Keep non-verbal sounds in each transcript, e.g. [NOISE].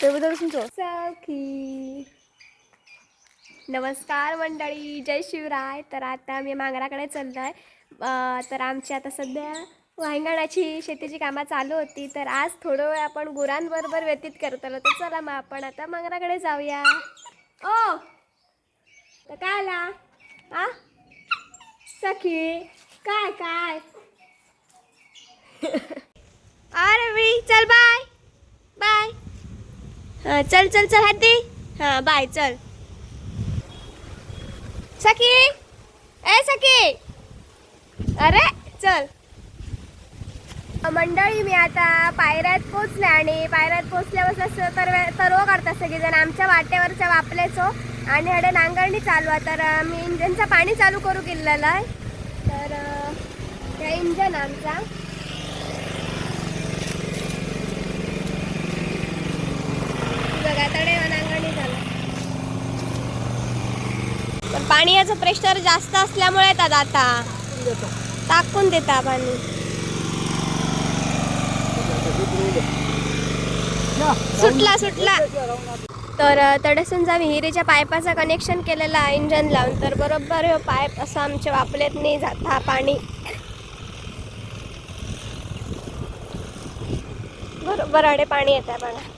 सखी नमस्कार मंडळी जय शिवराय. तर आता मी मांगराकडे चाललो आहे तर आमची आता सध्या वांगणाची शेतीची कामं चालू होती. तर आज थोडं वेळ आपण गुरांबरोबर व्यतीत करत आलो. तर चला मग आपण आता मांगराकडे जाऊया. ओ! तर काय आला? आ? सखी काय काय? [LAUGHS] अरे मी चल बाय. बाय. चल चल चल हात हां बाय चल. सखी. ए सखी. अरे चल. मंडळी मी आता पायऱ्यात पोचले आणि पायऱ्यात पोचल्यापासून असं तर तरव करतात सगळेजण. आमच्या वाटेवरच्या वापलेचो आणि हडे नांगरणी चालू आहे. तर मी इंजनचं पाणी चालू करू गेलेलं आहे तर हे इंजन आमचा. झालं. पण पाण्याचं प्रेशर जास्त असल्यामुळे येतात आता. टाकून देता पाणी. सुटला सुटला. तर अ, तडेसून आम्ही हिरेच्या पाईपाचं कनेक्शन केलेलं इंजन लावून. तर बरोबर हो पाईप असं आमच्या वापलेत नाही जाता पाणी. बरोबर अडे पाणी येत आहे बघा.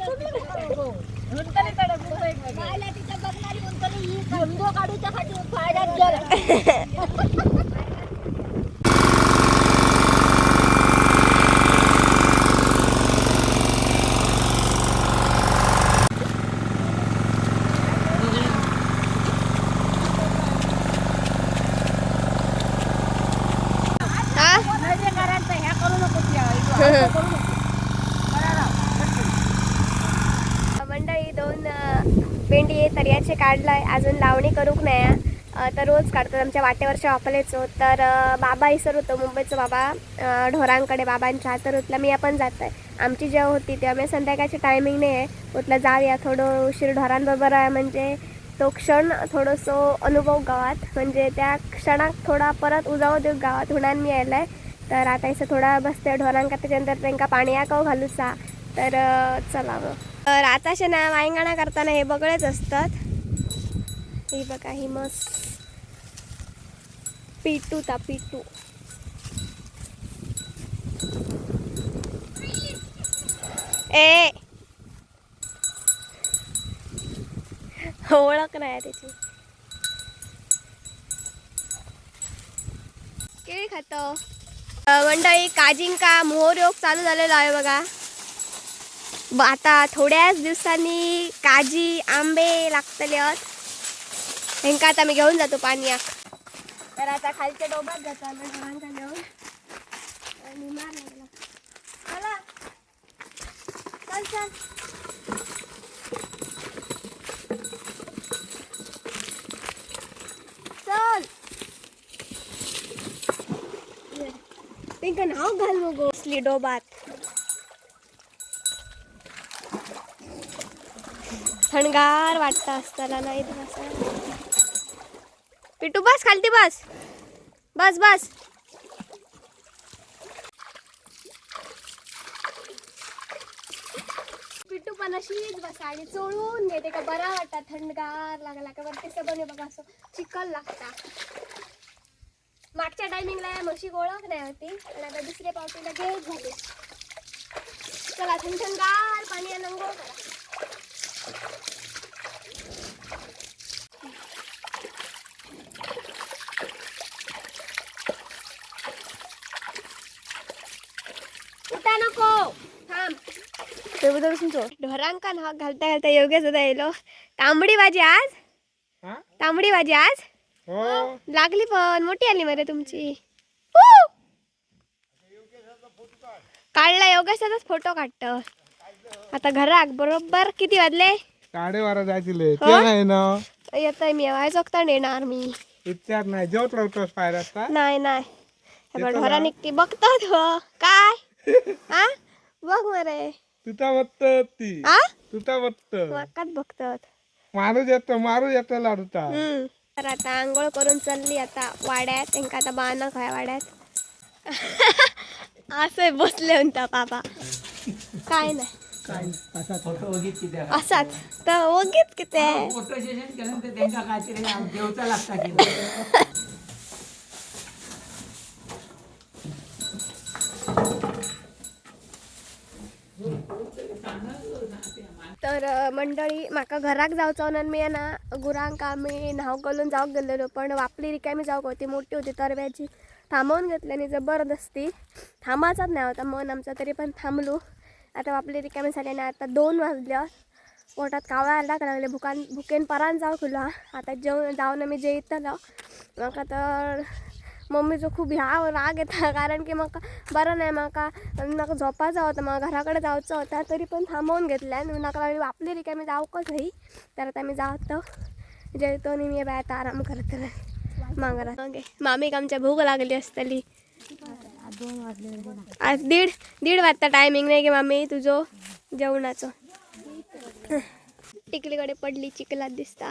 तर काढूच्या खाली पाण्यात गेला हा ह्या करू नको मंडळी भेंडी अ, पेंडी तर्याचे काढलाय अजून लावणी करूक नाही? तर रोज काढतात आमच्या वाटेवरच्या वापलेचो तर बाबा इसर होतो मुंबईचं बाबा. ढोरांकडे बाबांच्या तर उतला मी आपण जात आहे आमची जेव्हा होती तेव्हा मी संध्याकाळची टायमिंग नाही आहे. उतला जाऊया थोडं उशीर ढोरांबरोबर आहे म्हणजे तो क्षण थोडंसो अनुभव गावात. म्हणजे त्या क्षणात थोडा परत उजाव देऊ गावात हुणान मी आहे तर आता इथं थोडा बसते ढोरांका त्याच्यानंतर त्यांना पाणी याकाव घालूचा तर चला मग. तर आताशे ना वायंगणा करताना हे बगळेच असतात. हे बघा ही मस्त. पिटू ता पिटू. ए! ओळख नाही त्याची. केळी खात. मंडळी काजिंका मोहर योग चालू झालेला आहे बघा. आता थोड्याच दिवसांनी काजी आंबे लागतले आहेत हेंका आता मी घेऊन जातो पाण्याक तर आता खालच्या डोबात जातो आम्ही सगळ्यांचा घेऊन. आणि मार लागला चला. चल चल. चल. त्यांका नाव घाल मग असली डोबात. थंडगार वाटतं असताना नाही पिटू बस खालती बस. बस बस. पिटू पण अशीच बस आणि चोळून घेते का बरा वाटतं. थंडगार लागला का वरती सगळं बघा असं चिकल लागता. मागच्या टायमिंगला म्हशी ओळख नाही होती आणि आता दुसऱ्या पावटीला गेट झाली. चला थंड थंडगार पाणी आणि अंघोळ करा. ढोरांका ना घालता घालता योग्य सुद्धा येलो तांबडी भाजी आज? हा? तांबडी भाजी आज? हो. लागली पण मोठी आली मरे तुमची! काढला योगेशचाच फोटो काढत. आता घराक बरोबर किती वाजले? साडेबारा जायचे ते नाही ना? येतोय मी वाय चोखता येणार मी. विचार नाही. जेवत राहतोस बाहेर असता? नाही नाही. हे ढोरा निघती. बघतात हो काय? [LAUGHS] हा? बघ मरे. तुझा बघत ती. हा तुझा बघत वाकात बघतात मारू येतो मारू येतो हम्म. तर आता आंघोळ करून चालली आता वाड्यात. त्यांका आता बाणा खाय वाड्यात. [LAUGHS] असे बसले म्हणता बाबा. काय नाही. फोटो वगैरे किती असाच. तर ओगीत किती फोटो सेशन केलं तर त्यांना काहीतरी देवचा लागता केलं [LAUGHS] तर मंडळी म्हाका घराक जावचो ना मी ना गुरांक आमी न्हाव घालून जावक गेलेलो पण वापली रिकामी जावक होती मोठी होती तरव्याची. थांबवून घेतल्याने जबरदस्ती थांबाचाच नाही होता मन आमचा तरी पण थांबलो. आता वापली रिकामी झाल्याने आता दोन वाजल्या पोटात कावळा लागला लागले भुकान भुकेन परान जाऊ खुला. आता जेवण जाऊन आम्ही जेयतलो म्हाका तर मम्मीचो खूप ह्या राग येता [LAUGHS] कारण की म्हाका बरं नाही म्हाका म्हाका झोपायचा होता म्हाका घराकडे जावचं होता तरी पण थांबवून घेतल्यान म्हाका लागली वापली रिकामी जावकच हई तर आता आम्ही जावतो जेवतो आणि मी बाय आता आराम करतले मांगरात ओके. मामीक आमच्या भूक लागली असतली? आज दीड दीड वाजता टायमिंग नाही की मामी तुझो जेवणाचो. टिकलीकडे पडली चिखलात दिसता.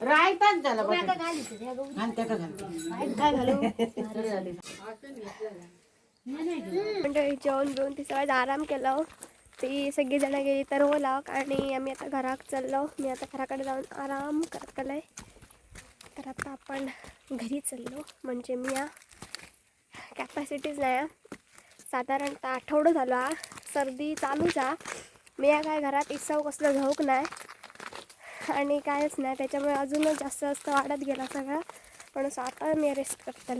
रायताच झाला आणि त्याका मंडळी जेवण घेऊन ती सगळं आराम केलं ती सगळी जण गेली तर होला आणि आम्ही आता घरात चाललो. मी आता घराकडे जाऊन आराम करतलंय तर आता आपण घरी चाललो. म्हणजे मी या कॅपॅसिटीज नाही हा. साधारणतः आठवडं झालो हा सर्दी चालूच हा मी या काय घरात इसाव कसलं घेऊक नाही. आणि कायच नाही. त्याच्यामुळे अजूनच जास्त जास्त वाढत गेला सगळा. म्हणून आता मी रेस्ट करतले